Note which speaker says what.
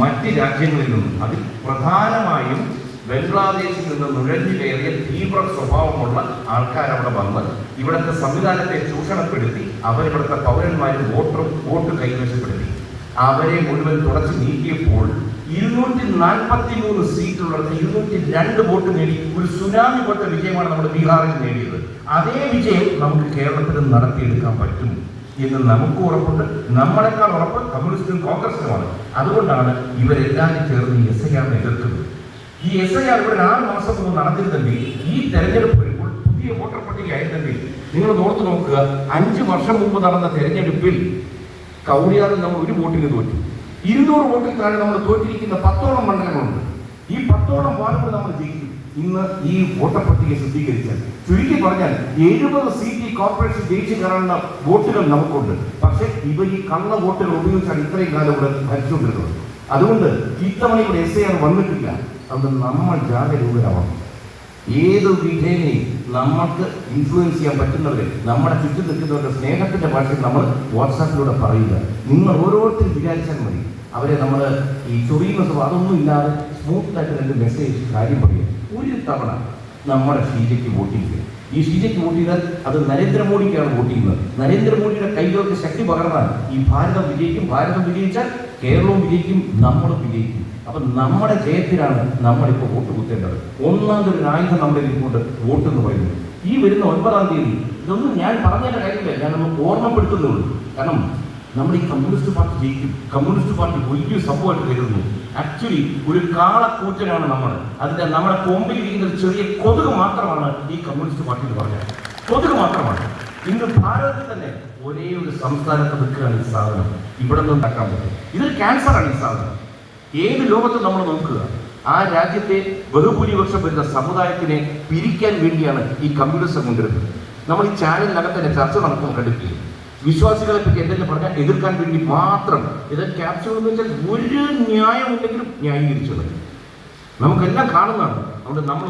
Speaker 1: മറ്റ് രാജ്യങ്ങളിൽ നിന്നും അതിൽ പ്രധാനമായും ബംഗ്ലാദേശിൽ നിന്ന് നുഴഞ്ഞു കയറിയ തീവ്ര സ്വഭാവമുള്ള ആൾക്കാർ അവിടെ വന്ന് ഇവിടുത്തെ സംവിധാനത്തെ ചൂഷണപ്പെടുത്തി അവരിവിടുത്തെ പൗരന്മാരും വോട്ടും വോട്ട് കൈവശപ്പെടുത്തി. അവരെ മുഴുവൻ തുടച്ചു നീക്കിയപ്പോൾ ഇരുന്നൂറ്റി നാൽപ്പത്തി മൂന്ന് സീറ്റുള്ളത് ഇരുന്നൂറ്റി രണ്ട് വോട്ട് നേടി. ഒരു സുനാമി പോലത്തെ വിജയമാണ് നമ്മൾ ബീഹാറിൽ നേടിയത്. അതേ വിജയം നമുക്ക് കേരളത്തിൽ നടത്തിയെടുക്കാൻ പറ്റും. എന്ന് നമുക്ക് ഉറപ്പുണ്ട്. നമ്മളെക്കാൾ ഉറപ്പ് കമ്മ്യൂണിസ്റ്റും കോൺഗ്രസിനുമാണ് അതുകൊണ്ടാണ് ഇവരെല്ലാം ചേർന്ന് എസ് ഐ ആറിനെ എതിർക്കുന്നത്. ഈ എസ് ഐ ആർ ഇവിടെ ആറ് മാസം മുമ്പ് നടന്നിരുന്നെങ്കിൽ ഈ തെരഞ്ഞെടുപ്പ് വരുമ്പോൾ പുതിയ വോട്ടർ പട്ടിക ആയിരുന്നെങ്കിൽ നിങ്ങൾ ഓർത്തു നോക്കുക. അഞ്ച് വർഷം മുമ്പ് നടന്ന തെരഞ്ഞെടുപ്പിൽ കൗടിയാറിൽ നമ്മൾ ഒരു വോട്ടിന് തോറ്റു. ഇരുന്നൂറ് വോട്ടിൽ താഴെ നമ്മൾ തോറ്റിരിക്കുന്ന പത്തോളം മണ്ഡലങ്ങളുണ്ട്. ഈ പത്തോളം വാർഡുകൾ നമ്മൾ ജയിക്കും. ഇന്ന് ഈ വോട്ടർ പട്ടിക ശുദ്ധീകരിച്ചാൽ ചുരുക്കി പറഞ്ഞാൽ എഴുപത് സീറ്റ് കോർപ്പറേഷൻ ജയിച്ചു കാണുന്ന വോട്ടുകൾ നമുക്കുണ്ട്. പക്ഷേ ഇവ ഈ കള്ള വോട്ടുകൾ ഉപയോഗിച്ചാണ് ഇത്രയും കാലം ഇവിടെ ഭരിച്ചുകൊണ്ടിരുന്നത്. അതുകൊണ്ട് ഇത്തവണ ഇവിടെ എസ് ഐ ആർ വന്നിട്ടില്ല. അതുകൊണ്ട് നമ്മൾ ജാഗരൂകരാവണം. ഏത് വിധേനയും നമുക്ക് ഇൻഫ്ലുവൻസ് ചെയ്യാൻ പറ്റുന്നവരെ നമ്മുടെ ചുറ്റും നിൽക്കുന്നവരുടെ സ്നേഹത്തിന്റെ ഭാഷയിൽ നമ്മൾ വാട്സാപ്പിലൂടെ പറയുക. നിങ്ങൾ ഓരോരുത്തരും വിചാരിച്ചാൽ മതി. അവരെ നമ്മൾ ഈ ചൊറിയുന്ന സ്വഭാവം അതൊന്നും ഇല്ലാതെ സ്മൂത്ത് ആയിട്ട് രണ്ട് മെസ്സേജ് കാര്യം പറയുക. ഒരു തവണ നമ്മുടെ ഷീജയ്ക്ക് വോട്ടിംഗ് ചെയ്യുക ഈ ഷീജയ്ക്ക് വോട്ട് ചെയ്താൽ അത് നരേന്ദ്രമോദിക്കാണ് വോട്ട് ചെയ്യുന്നത്. നരേന്ദ്രമോദിയുടെ കൈകൾക്ക് ശക്തി പകർന്നാൽ ഈ ഭാരതം വിജയിക്കും. ഭാരതം വിജയിച്ചാൽ കേരളവും വിജയിക്കും നമ്മളും വിജയിക്കും. അപ്പൊ നമ്മുടെ ജയത്തിലാണ് നമ്മളിപ്പോൾ വോട്ട് കുത്തേണ്ടത്. ഒന്നാമതൊരു ആയുധം നമ്മുടെ ഇരിക്കൊണ്ട് വോട്ട് എന്ന് പറയുന്നത്. ഈ വരുന്ന ഒൻപതാം തീയതി ഇതൊന്നും ഞാൻ പറഞ്ഞതിന്റെ കാര്യമില്ല. നമുക്ക് ഓർമ്മപ്പെടുത്തുന്നുള്ളൂ. കാരണം നമ്മുടെ ഈ കമ്മ്യൂണിസ്റ്റ് പാർട്ടി ജയിക്കും. കമ്മ്യൂണിസ്റ്റ് പാർട്ടി വലിയ സംഭവമായിട്ട് കരുതുന്നു. ആക്ച്വലി ഒരു കാളക്കൂറ്റനാണ് നമ്മൾ. അതിന്റെ നമ്മുടെ കൊമ്പിൽ ഇരിക്കുന്ന ഒരു ചെറിയ കൊതുക് മാത്രമാണ് ഈ കമ്മ്യൂണിസ്റ്റ് പാർട്ടി എന്ന് പറഞ്ഞത്. കൊതുക് മാത്രമാണ്. ഇന്ന് ഭാരതത്തിൽ തന്നെ ഒരേ ഒരു സംസ്ഥാനത്ത് നിൽക്കുകയാണ് ഈ സാധനം. ഇവിടെ നിന്ന് ഉണ്ടാക്കാൻ പറ്റും. ഇതൊരു ക്യാൻസറാണ് ഈ സാധനം. ഏത് ലോകത്തും നമ്മൾ നോക്കുക. ആ രാജ്യത്തെ ബഹുഭൂരിപക്ഷം വരുന്ന സമുദായത്തിനെ പിരിക്കാൻ വേണ്ടിയാണ് ഈ കമ്മ്യൂണിസം കൊണ്ടുവരുന്നത്. നമ്മൾ ഈ ചാനലിനകത്ത് ചർച്ച നടക്കുമ്പോൾ കണ്ടിട്ടില്ല? വിശ്വാസികളെ പറ്റി എന്തെങ്കിലും പറഞ്ഞാൽ എതിർക്കാൻ വേണ്ടി മാത്രം. ഇത് ക്യാപ്ചർ എന്ന് വെച്ചാൽ ഒരു ന്യായമുണ്ടെങ്കിലും ന്യായീകരിച്ചത് നമുക്കെല്ലാം കാണുന്നതാണ്. അതുകൊണ്ട് നമ്മൾ